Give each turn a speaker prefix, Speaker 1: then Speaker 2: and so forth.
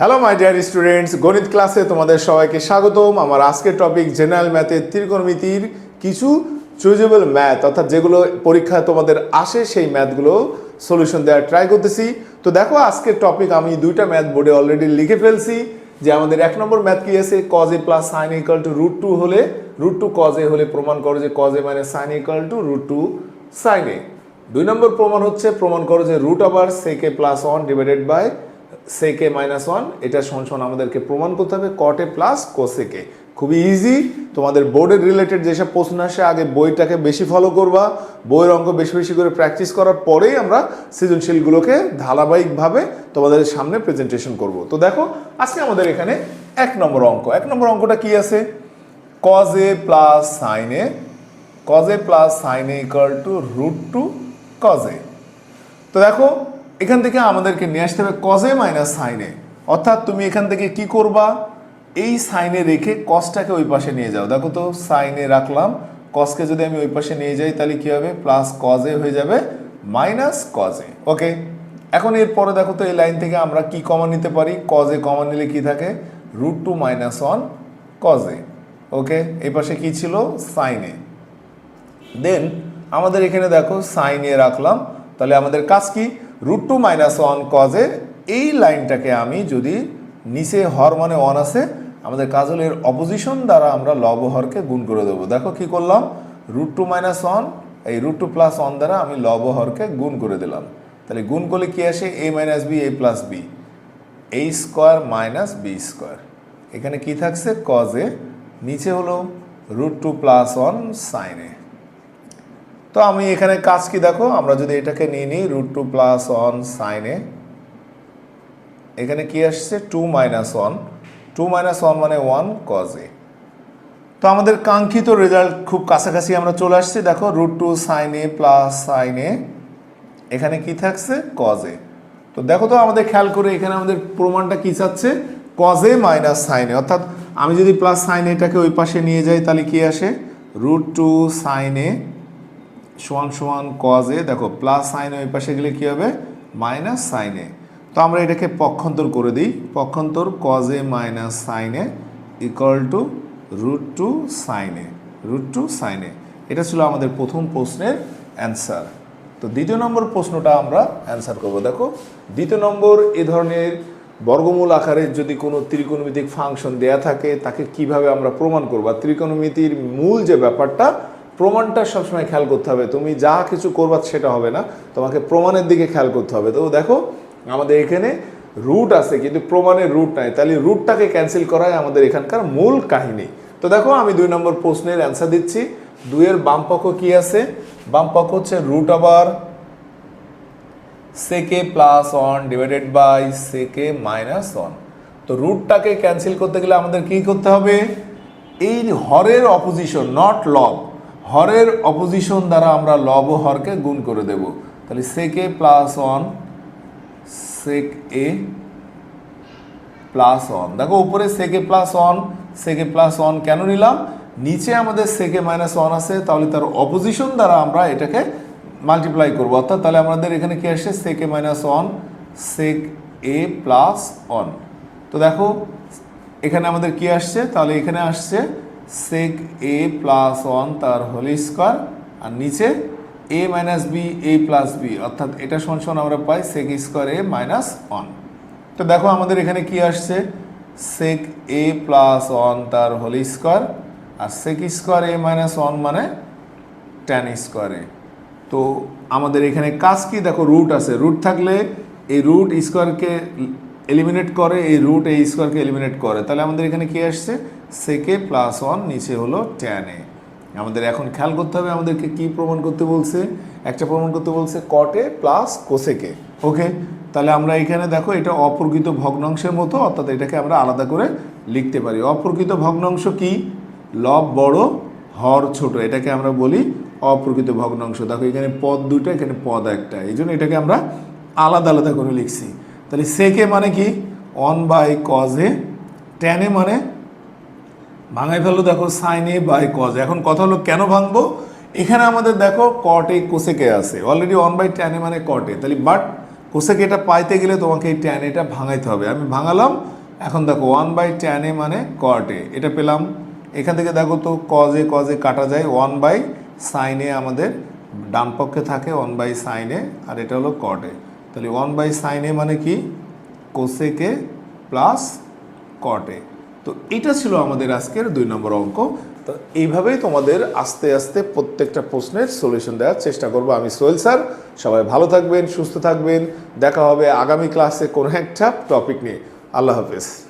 Speaker 1: Hello my dear students গণিত ক্লাসে তোমাদের সবাইকে স্বাগতম। আমার আজকের টপিক জেনারেল ম্যাথের ত্রিকোণমিতির কিছু চুজেবল ম্যাথ অর্থাৎ যেগুলো পরীক্ষায় তোমাদের আসে, সেই ম্যাথগুলো সলিউশন দেওয়ার ট্রাই করতেছি। তো দেখো, আজকের টপিক আমি দুইটা ম্যাথ বোর্ডে অলরেডি লিখে ফেলছি, যে আমাদের এক নম্বর ম্যাথ কি আছে? Cos A plus sin equal to root two হলে রুট টু কজ এ হলে প্রমাণ করো যে কজ এ মানে sin equal to root two sin A দুই নম্বর প্রমাণ হচ্ছে, প্রমাণ করো যে রুট আবার sec plus one divided by sec minus one এটা সমান সমান আমাদেরকে প্রমাণ করতে হবে কটে প্লাস কোসেকে খুবই ইজি তোমাদের বোর্ডের রিলেটেড যেসব প্রশ্ন আসে, আগে বইটাকে বেশি ফলো করবা, বইয়ের অঙ্ক বেশি বেশি করে প্র্যাকটিস করার পরেই আমরা সৃজনশীলগুলোকে ধারাবাহিকভাবে তোমাদের সামনে প্রেজেন্টেশন করব। তো দেখো, আজকে আমাদের এখানে এক নম্বর অঙ্ক। এক নম্বর অঙ্কটা কি আছে? Cos A plus sin A cos A plus sin A equal to root two cos A তো দেখো এখান থেকে আমাদেরকে নিয়ে আসতে হবে কজে মাইনাস সাইনে অর্থাৎ তুমি এখান থেকে কি করবা? এই সাইনে রেখে কসটাকে ওই পাশে নিয়ে যাও। দেখো তো সাইনে রাখলাম। কসকে যদি আমি ওই পাশে নিয়ে যাই, তাহলে কি হবে? প্লাস কজে হয়ে যাবে মাইনাস কজে ওকে এখন এরপরে দেখো তো, এই লাইন থেকে আমরা কি কমন নিতে পারি? কজে কমন নিলে কি থাকে? Root two minus one cos A okay এই পাশে কি ছিল? সাইনে দেন আমাদের এখানে দেখো সাইনে রাখলাম। তাহলে আমাদের কাজ কি? Root two minus one cos A এই লাইনটাকে আমি যদি নিচে হর মানে ওয়ান আছে, আমাদের কাজ হলো এর অপোজিশন দ্বারা আমরা লব হরকে গুণ করে দেবো। দেখো কি করলাম? রুট টু মাইনাস ওয়ান এই রুট টু প্লাস ওয়ান দ্বারা আমি লব হরকে গুণ করে দিলাম। তাহলে গুণ করলে কি আসে? A minus B A plus B A square minus B square এখানে কি থাকছে? কজে নিচে হলো রুট টু প্লাস ওয়ান সাইনে তো আমি এখানে কাজ কি দেখো, আমরা যদি এটাকে নিয়ে নিই রুট টু প্লাস ওয়ান সাইনে এখানে কি আসছে? Two minus one two minus one মানে ওয়ান কজে তো আমাদের কাঙ্ক্ষিত রেজাল্ট খুব কাছাকাছি আমরা চলে আসছি, দেখো রুট টু সাইনে প্লাস সাইনে এখানে কি থাকছে? কজে তো দেখো তো আমাদের খেয়াল করে এখানে আমাদের প্রমাণটা কি চাচ্ছে? কজে মাইনাস সাইনে অর্থাৎ আমি যদি প্লাস সাইন এটাকে ওই পাশে নিয়ে যাই, তাহলে কি আসে? রুট টু সাইনে সমান সমান কজে দেখো প্লাস সাইনে ওই পাশে গেলে কি হবে? মাইনাস সাইনে তো আমরা এটাকে পক্ষান্তর করে দিই। পক্ষান্তর cos A minus sin A equal to root two sin A root two sin A এটা ছিল আমাদের প্রথম প্রশ্নের অ্যান্সার তো দ্বিতীয় নম্বর প্রশ্নটা আমরা অ্যান্সার করব। দেখো, দ্বিতীয় নম্বর এ ধরনের বর্গমূল আকারে যদি কোনো ত্রিকোণমিতিক ফাংশন দেয়া থাকে, তাকে কীভাবে আমরা প্রমাণ করব? ত্রিকোণমিতির মূল যে ব্যাপারটা প্রমাণটা সবসময় খেয়াল করতে হবে। তুমি যা কিছু করবা সেটা হবে না। তোমাকে প্রমাণের দিকে খেয়াল করতে হবে। তো দেখো, আমাদের এখানে রুট আছে, কিন্তু প্রমাণের রুট নাই। তাহলে রুটটাকে ক্যান্সেল করাই আমাদের এখানকার মূল কাহিনী। তো দেখো, আমি দুই নম্বর প্রশ্নের অ্যান্সার দিচ্ছি। দুইয়ের বাম পক্ষ কি আছে? বাম পক্ষ হচ্ছে রুট আবার sec A plus one divided by sec A minus one তো রুটটাকে ক্যান্সেল করতে গেলে আমাদের কি করতে হবে? এই হরের অপোজিশন নট লব হরের অপোজিশন দ্বারা আমরা লব হরকে গুণ করে দেব। তাহলে sec A plus one sec A plus one দেখো উপরে sec A plus one sec A plus one কেন নিলাম? নিচে আমাদের সেকে মাইনাস ওয়ান আছে, তাহলে তার অপোজিশন দ্বারা আমরা এটাকে মাল্টিপ্লাই করব। অর্থাৎ তাহলে আমাদের এখানে কি আসছে? Sec A minus one sec A plus one তো দেখো, এখানে আমাদের কি আসছে? তাহলে এখানে আসছে সেক এ প্লাস ওয়ান তার হোল স্কোয়ার আর নিচে A minus B A plus B অর্থাৎ এটা সমান আমরা পাই sec square A minus one তো দেখো আমাদের এখানে কি আসছে? সেক এ প্লাস ওয়ান তার whole square R sec square A minus one মানে টেন স্কোয়ারে তো আমাদের এখানে কাজ কি? দেখো রুট আছে। রুট থাকলে এই রুট স্কোয়ারকে এলিমিনেট করে, এই রুট এই স্কোয়ারকে এলিমিনেট করে। তাহলে আমাদের এখানে কি আসছে? সেকে প্লাস ওয়ান নিচে হলো ট্যান এ আমাদের এখন খেয়াল করতে হবে আমাদেরকে কি প্রমাণ করতে বলছে। একটা প্রমাণ করতে বলছে কটে প্লাস কোসেকে ওকে তাহলে আমরা এখানে দেখো, এটা অপ্রকৃত ভগ্নাংশের মতো, অর্থাৎ এটাকে আমরা আলাদা করে লিখতে পারি। অপ্রকৃত ভগ্নাংশ কি? লব বড়, হর ছোট। এটাকে আমরা বলি অপ্রকৃত ভগ্নাংশ। দেখো, এখানে পদ দুটো এখানে পদ একটা। এই জন্য এটাকে আমরা আলাদা আলাদা করে লিখছি। তাহলে সেকে মানে কি? অন বাই কজে টেনে মানে? ভাঙাই ফেলল দেখো সাইনে বাই কজ এখন কথা হলো কেন ভাঙবো? এখানে আমাদের দেখো কটে কোসেকে আছে। অলরেডি ওয়ান বাই টেনে মানে কটে তাহলে বাট কোসেক এটা পাইতে গেলে তোমাকে এই ট্যান এটা ভাঙাইতে হবে। আমি ভাঙালাম, এখন দেখো ওয়ান বাই ট্যান এ মানে কট এ। এটা পেলাম। এখান থেকে দেখো তো কজে কজে কাটা যায়। ওয়ান বাই সাইনে আমাদের ডান পক্ষে থাকে ওয়ান বাই সাইনে আর এটা হলো কট এ। তাহলে ওয়ান বাই সাইন এ মানে কি? কোসেকে প্লাস কটে তো এটা ছিল আমাদের আজকের দুই নম্বর অঙ্ক। তো এইভাবেই তোমাদের আস্তে আস্তে প্রত্যেকটা প্রশ্নের সলিউশন দেওয়ার চেষ্টা করব আমি, সোহেল স্যার। সবাই ভালো থাকবেন, সুস্থ থাকবেন। দেখা হবে আগামী ক্লাসে কোনো একটা টপিক নিয়ে। আল্লাহ হাফেজ।